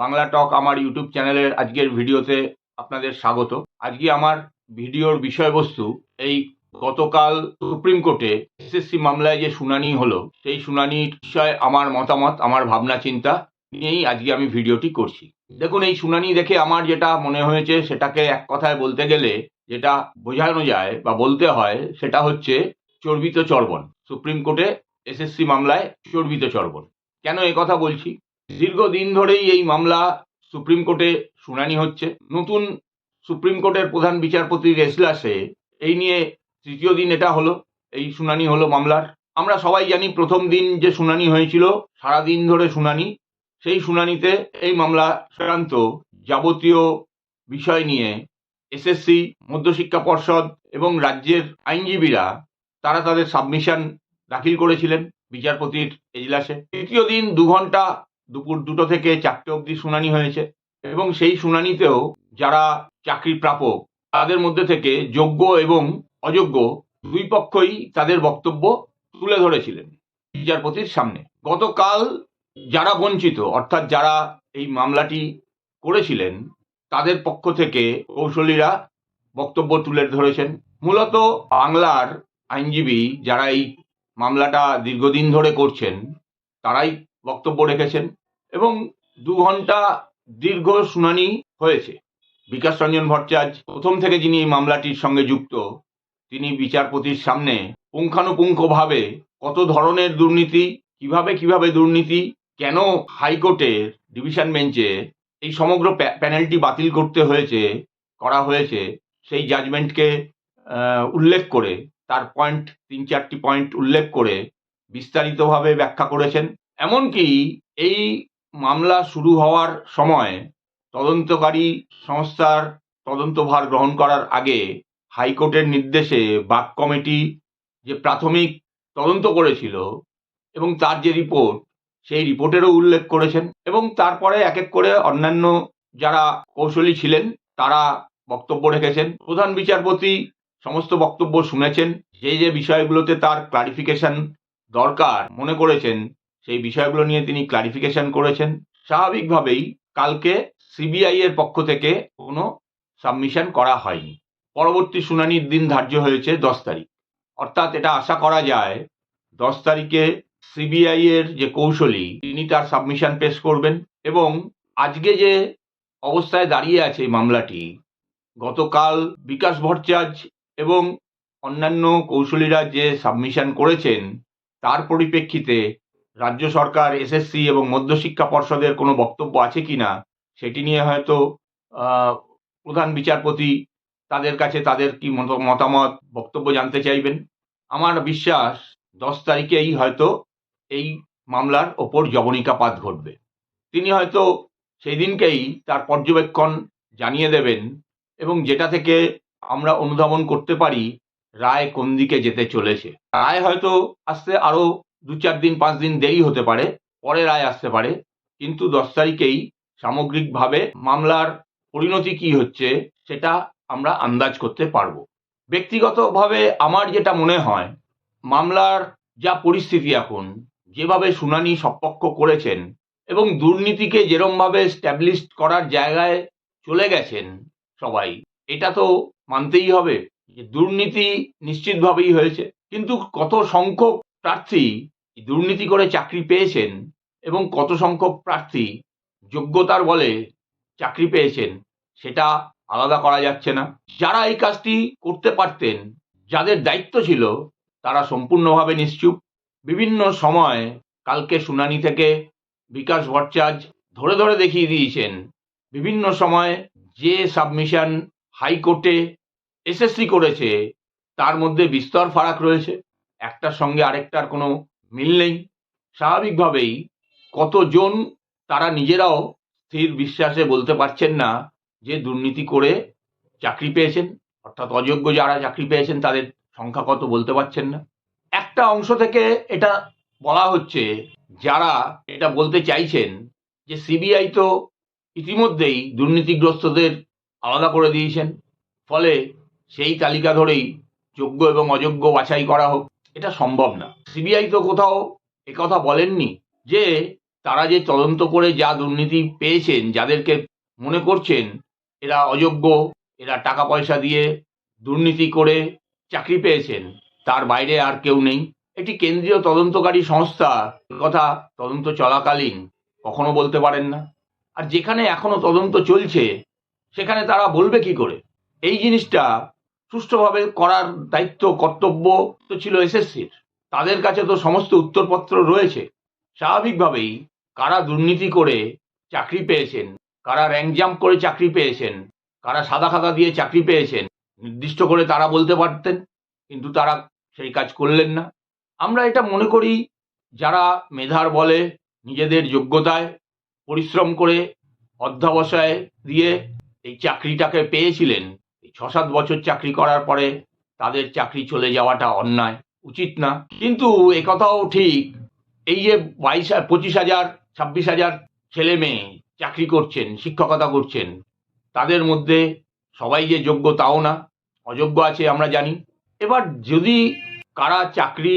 বাংলা টক আমার ইউটিউব চ্যানেলের আজকের ভিডিওতে আপনাদের স্বাগত। আজকে আমার ভিডিওর বিষয়বস্তু এই গতকাল সুপ্রিম কোর্টে এসএসসি মামলায় যে শুনানি হলো, সেই শুনানির বিষয়ে আমার মতামত, আমার ভাবনা, চিন্তা নিয়েই আজকে আমি ভিডিওটি করছি। দেখুন, এই শুনানি দেখে আমার যেটা মনে হয়েছে, সেটাকে এক কথায় বলতে গেলে যেটা বোঝানো যায় বা বলতে হয়, সেটা হচ্ছে চর্বিত চর্বণ। সুপ্রিম কোর্টে এসএসসি মামলায় চর্বিত চর্বণ। কেন এ কথা বলছি? দীর্ঘদিন ধরেই এই মামলা সুপ্রিম কোর্টে শুনানি হচ্ছে। নতুন সুপ্রিম কোর্টের প্রধান বিচারপতির এজলাসে এই নিয়ে তৃতীয় দিন এটা হলো, এই শুনানি হলো মামলার। আমরা সবাই জানি প্রথম দিন যে শুনানি হয়েছিল সারা দিন ধরে শুনানি। সেই শুনানিতে এই মামলা সংক্রান্ত যাবতীয় বিষয় নিয়ে এসএসসি, মধ্যশিক্ষা পর্ষদ এবং রাজ্যের আইনজীবীরা তারা তাদের সাবমিশন দাখিল করেছিলেন বিচারপতির এজলাসে। তৃতীয় দিন দু ঘণ্টা দুপুর দুটো থেকে চারটে অবধি শুনানি হয়েছে এবং সেই শুনানিতেও যারা চাকরি প্রাপক, তাদের মধ্যে থেকে যোগ্য এবং অযোগ্য দুই পক্ষই তাদের বক্তব্য তুলে ধরেছিলেন বিচারপতির সামনে। গতকাল যারা বঞ্চিত, অর্থাৎ যারা এই মামলাটি করেছিলেন, তাদের পক্ষ থেকে কৌশলীরা বক্তব্য তুলে ধরেছেন। মূলত বাংলার আইনজীবী যারা এই মামলাটা দীর্ঘদিন ধরে করছেন, তারাই বক্তব্য রেখেছেন। এবং দু ঘণ্টা দীর্ঘ শুনানি হয়েছে। বিকাশ রঞ্জন ভট্টাচার্য, প্রথম থেকে যিনি এই মামলাটির সঙ্গে যুক্ত, তিনি বিচারপতির সামনে পুঙ্খানুপুঙ্খভাবে কত ধরনের দুর্নীতি, কীভাবে কীভাবে দুর্নীতি, কেন হাইকোর্টের ডিভিশন বেঞ্চে এই সমগ্র প্যানেলটি বাতিল করতে হয়েছে, করা হয়েছে, সেই জাজমেন্টকে উল্লেখ করে, তার পয়েন্ট, তিন চারটি পয়েন্ট উল্লেখ করে বিস্তারিতভাবে ব্যাখ্যা করেছেন। এমনকি এই মামলা শুরু হওয়ার সময় তদন্তকারী সংস্থার তদন্তভার গ্রহণ করার আগে হাইকোর্টের নির্দেশে বাক কমিটি যে প্রাথমিক তদন্ত করেছিল এবং তার যে রিপোর্ট, সেই রিপোর্টেরও উল্লেখ করেছেন এবং তারপরে এক এক করে অন্যান্য যারা কৌশলী ছিলেন, তারা বক্তব্য রেখেছেন। প্রধান বিচারপতি সমস্ত বক্তব্য শুনেছেন। যে যে বিষয়গুলোতে তার ক্লারিফিকেশন দরকার মনে করেছেন সেই বিষয়গুলো নিয়ে তিনি ক্লারিফিকেশন করেছেন। স্বাভাবিকভাবেই কালকে সিবিআই এর পক্ষ থেকে কোনো সাবমিশন করা হয়নি। পরবর্তী শুনানির দিন ধার্য হয়েছে দশ তারিখ। অর্থাৎ এটা আশা করা যায়, দশ তারিখে সিবিআই এর যে কৌশলী, তিনি তার সাবমিশন পেশ করবেন এবং আজকে যে অবস্থায় দাঁড়িয়ে আছে এই মামলাটি, গতকাল বিকাশ ভট্টাচার্য এবং অন্যান্য কৌশলীরা যে সাবমিশন করেছেন, তার পরিপ্রেক্ষিতে রাজ্য সরকার, এসএসসি এবং মধ্যশিক্ষা পর্ষদের কোনো বক্তব্য আছে কিনা সেটি নিয়ে হয়তো প্রধান বিচারপতি তাদের কাছে তাদের কি মত- মতামত, বক্তব্য জানতে চাইবেন? আমার বিশ্বাস দশ তারিখেই হয়তো এই মামলার ওপর জবনিকাপাত ঘটবে। তিনি হয়তো সেই দিনকেই তার পর্যবেক্ষণ জানিয়ে দেবেন এবং যেটা থেকে আমরা অনুধাবন করতে পারি, রায় কোন দিকে যেতে চলেছে। রায় হয়তো আসতে আরও দু চার দিন, পাঁচ দিন দেরি হতে পারে, পরে রায় আসতে পারে, কিন্তু দশ তারিখেই সামগ্রিকভাবে মামলার পরিণতি কি হচ্ছে সেটা আমরা আন্দাজ করতে পারব। ব্যক্তিগতভাবে আমার যেটা মনে হয়, মামলার যা পরিস্থিতি এখন, যেভাবে শুনানি সপক্ষ করেছেন এবং দুর্নীতিকে যেরমভাবে স্ট্যাবলিশ করার জায়গায় চলে গেছেন সবাই, এটা তো মানতেই হবে যে দুর্নীতি নিশ্চিতভাবেই হয়েছে। কিন্তু কত সংখ্যক প্রার্থী দুর্নীতি করে চাকরি পেয়েছেন এবং কত সংখ্যক প্রার্থী যোগ্যতার বলে চাকরি পেয়েছেন, সেটা আলাদা করা যাচ্ছে না। যারা এই কাজটি করতে পারতেন, যাদের দায়িত্ব ছিল, তারা সম্পূর্ণভাবে নিশ্চুপ। বিভিন্ন সময় কালকে শুনানি থেকে বিকাশ ভট্টাচার্য ধরে ধরে দেখিয়ে দিয়েছেন, বিভিন্ন সময় যে সাবমিশন হাইকোর্টে এসএসসি করেছে, তার মধ্যে বিস্তর ফারাক রয়েছে। একটার সঙ্গে আরেকটার কোনো মিল নেই। স্বাভাবিকভাবেই কতজন তারা নিজেরাও স্থির বিশ্বাসে বলতে পারছেন না যে দুর্নীতি করে চাকরি পেয়েছেন, অর্থাৎ অযোগ্য যারা চাকরি পেয়েছেন তাদের সংখ্যা কত বলতে পারছেন না। একটা অংশ থেকে এটা বলা হচ্ছে, যারা এটা বলতে চাইছেন যে সিবিআই তো ইতিমধ্যেই দুর্নীতিগ্রস্তদের আলাদা করে দিয়েছেন, ফলে সেই তালিকা ধরেই যোগ্য এবং অযোগ্য বাছাই করা হোক। এটা সম্ভব না। সিবিআই তো কোথাও একথা বলেননি যে তারা যে তদন্ত করে যা দুর্নীতি পেয়েছেন, যাদেরকে মনে করছেন এরা অযোগ্য, এরা টাকা পয়সা দিয়ে দুর্নীতি করে চাকরি পেয়েছেন, তার বাইরে আর কেউ নেই। একটি কেন্দ্রীয় তদন্তকারী সংস্থা কথা তদন্ত চলাকালীন কখনো বলতে পারেন না। আর যেখানে এখনও তদন্ত চলছে, সেখানে তারা বলবে কি করে? এই জিনিসটা সুষ্ঠুভাবে করার দায়িত্ব, কর্তব্য তো ছিল এসএসসির। তাদের কাছে তো সমস্ত উত্তরপত্র রয়েছে। স্বাভাবিকভাবেই কারা দুর্নীতি করে চাকরি পেয়েছেন, কারা র্যাঙ্ক জাম্প করে চাকরি পেয়েছেন, কারা সাদা খাতা দিয়ে চাকরি পেয়েছেন, নির্দিষ্ট করে তারা বলতে পারতেন, কিন্তু তারা সেই কাজ করলেন না। আমরা এটা মনে করি, যারা মেধার বলে নিজেদের যোগ্যতায় পরিশ্রম করে অধ্যাবসায় দিয়ে এই চাকরিটাকে পেয়েছিলেন ছ সাত বছর চাকরি করার পরে তাদের চাকরি চলে যাওয়াটা অন্যায়, উচিত না। কিন্তু একথাও ঠিক, এই যে বাইশ, পঁচিশ হাজার, ছাব্বিশ হাজার ছেলে মেয়ে চাকরি করছেন, শিক্ষকতা করছেন, তাদের মধ্যে সবাই যে যোগ্য তাও না, অযোগ্য আছে আমরা জানি। এবার যদি কারা চাকরি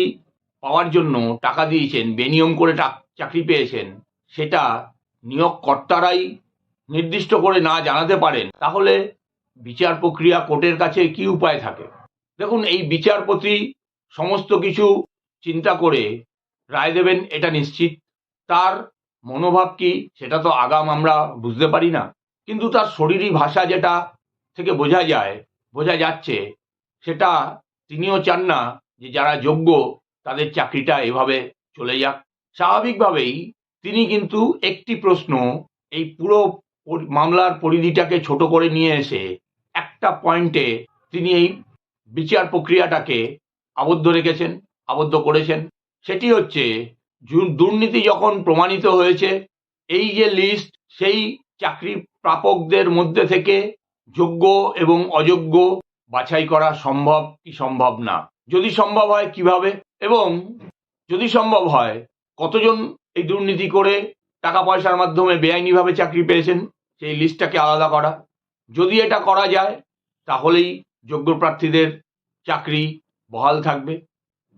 পাওয়ার জন্য টাকা দিয়েছেন, বেনিয়ম করে চাকরি পেয়েছেন, সেটা নিয়োগকর্তারাই নির্দিষ্ট করে না জানাতে পারেন, তাহলে বিচার প্রক্রিয়া কোর্টের কাছে কি উপায় থাকে? দেখুন, এই বিচারপতি সমস্ত কিছু চিন্তা করে রায় দেবেন, এটা নিশ্চিত। তার মনোভাব কি, সেটা তো আগাম আমরা বুঝতে পারি না। কিন্তু তার শরীরী ভাষা যেটা থেকে বোঝা যায়, বোঝা যাচ্ছে, সেটা তিনিও চান না যে যারা যোগ্য তাদের চাকরিটা এভাবে চলে যাক। স্বাভাবিকভাবেই তিনি কিন্তু একটি প্রশ্ন এই পুরো মামলার পরিধিটাকে ছোট করে নিয়ে এসে একটা পয়েন্টে তিনি এই বিচার প্রক্রিয়াটাকে আবদ্ধ রেখেছেন, আবদ্ধ করেছেন। সেটি হচ্ছে দুর্নীতি যখন প্রমাণিত হয়েছে, এই যে লিস্ট সেই চাকরি প্রাপকদের মধ্যে থেকে যোগ্য এবং অযোগ্য বাছাই করা সম্ভব কি সম্ভব না? যদি সম্ভব হয় কীভাবে? এবং যদি সম্ভব হয়, কতজন এই দুর্নীতি করে টাকা পয়সার মাধ্যমে বেআইনিভাবে চাকরি পেয়েছেন? সেই লিস্টটাকে আলাদা করা। যদি এটা করা যায় তাহলেই যোগ্য প্রার্থীদের চাকরি বহাল থাকবে।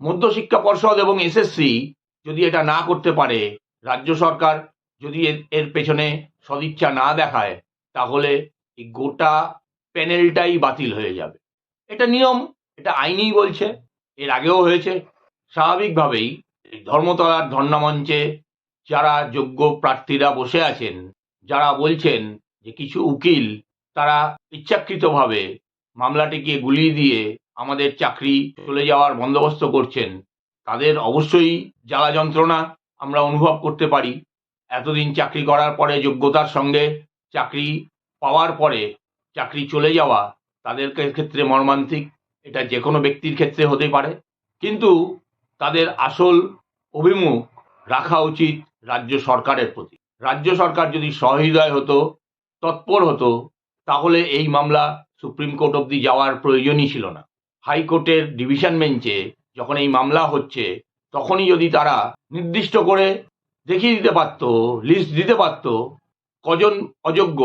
মধ্যশিক্ষা পর্ষদ এবং এসএসসি যদি এটা না করতে পারে, রাজ্য সরকার যদি এর- পেছনে সদিচ্ছা না দেখায়, তাহলে এই গোটা প্যানেলটাই বাতিল হয়ে যাবে। এটা নিয়ম, এটা আইনই বলছে, এর আগেও হয়েছে। স্বাভাবিকভাবেই ধর্মতলার ধর্ণামঞ্চে যারা যোগ্য প্রার্থীরা বসে আছেন, যারা বলছেন যে কিছু উকিল তারা ইচ্ছাকৃতভাবে মামলাটিকে গুলিয়ে দিয়ে আমাদের চাকরি চলে যাওয়ার বন্দোবস্ত করছেন। তাদের অবশ্যই জ্বালা যন্ত্রণা আমরা অনুভব করতে পারি। এতদিন চাকরি করার পরে, যোগ্যতার সঙ্গে চাকরি পাওয়ার পরে চাকরি চলে যাওয়া তাদের ক্ষেত্রে মর্মান্তিক, এটা যে কোনো ব্যক্তির ক্ষেত্রে হতে পারে। কিন্তু তাদের আসল অভিমুখ রাখা উচিত রাজ্য সরকারের প্রতি। রাজ্য সরকার যদি সহৃদয় হতো, তৎপর হতো তাহলে এই মামলা সুপ্রিম কোর্ট অবধি যাওয়ার প্রয়োজনই ছিল না। হাইকোর্টের ডিভিশন বেঞ্চে যখন এই মামলা হচ্ছে, তখনই যদি তারা নির্দিষ্ট করে দেখিয়ে দিতে পারত, লিস্ট দিতে পারত, কজন অযোগ্য,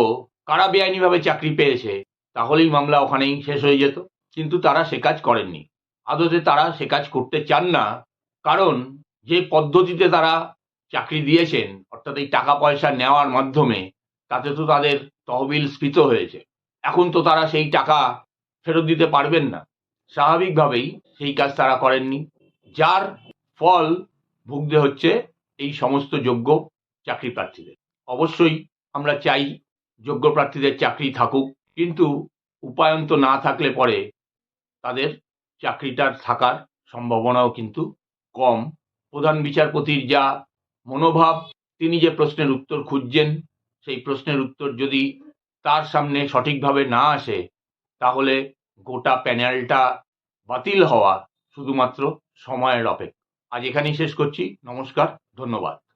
কারা বেআইনিভাবে চাকরি পেয়েছে, তাহলেই মামলা ওখানেই শেষ হয়ে যেত। কিন্তু তারা সে কাজ করেননি। আদতে তারা সে কাজ করতে চান না, কারণ যে পদ্ধতিতে তারা চাকরি দিয়েছেন, অর্থাৎ এই টাকা পয়সা নেওয়ার মাধ্যমে তাতে তো তাদের তহবিল স্ফীত হয়েছে। এখন তো তারা সেই টাকা ফেরত দিতে পারবেন না। স্বাভাবিকভাবেই সেই কাজ তারা করেননি। যার ফল ভুগতে হচ্ছে এই সমস্ত যোগ্য চাকরি প্রার্থীদের। অবশ্যই আমরা চাই যোগ্য প্রার্থীদের চাকরি থাকুক, কিন্তু উপায়ন্ত না থাকলে পরে তাদের চাকরিটার থাকার সম্ভাবনাও কিন্তু কম। প্রধান বিচারপতির যা মনোভাব, তিনি যে প্রশ্নের উত্তর খুঁজছেন সেই প্রশ্নের উত্তর যদি তার সামনে সঠিকভাবে না আসে, তাহলে গোটা প্যানেলটা বাতিল হওয়া শুধুমাত্র সময়ের অপেক্ষা। আজ এখানেই শেষ করছি। নমস্কার, ধন্যবাদ।